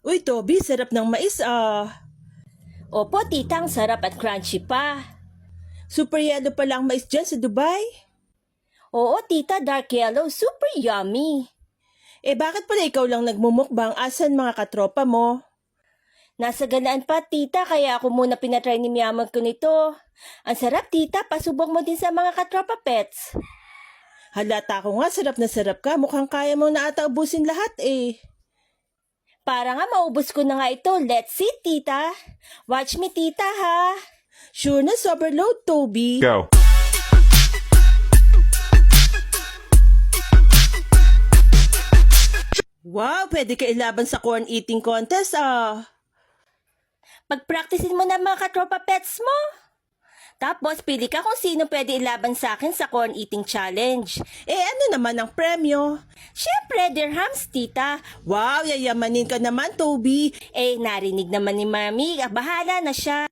Uy, Toby, sarap ng mais ah. Opo, tita, ang sarap at crunchy pa. Super yellow pa lang mais dyan sa Dubai. Oo, tita, dark yellow, super yummy. Eh bakit pala ikaw lang nagmumukbang asan mga katropa mo? Nasa ganaan pa, tita, kaya ako muna pinatry ni Miyamag ko nito. Ang sarap, tita, pasubok mo din sa mga katropa pets. Halata ko nga, sarap na sarap ka. Mukhang kaya mo na ata ubusin lahat eh. Para nga maubos ko na nga ito. Let's see, tita. Watch me, tita, ha? Sure na, overload, Toby. Go. Wow, pwede ka ilaban sa corn eating contest ah. Pag-practicein mo na mga katropa pets mo. Tapos, pili ka kung sino pwede ilaban sa akin sa corn eating challenge. Eh ano naman ang premyo? Siyempre, dirhams, tita. Wow, yayamanin ka naman, Toby. Eh, narinig naman ni Mami. Ah, Bahala na siya.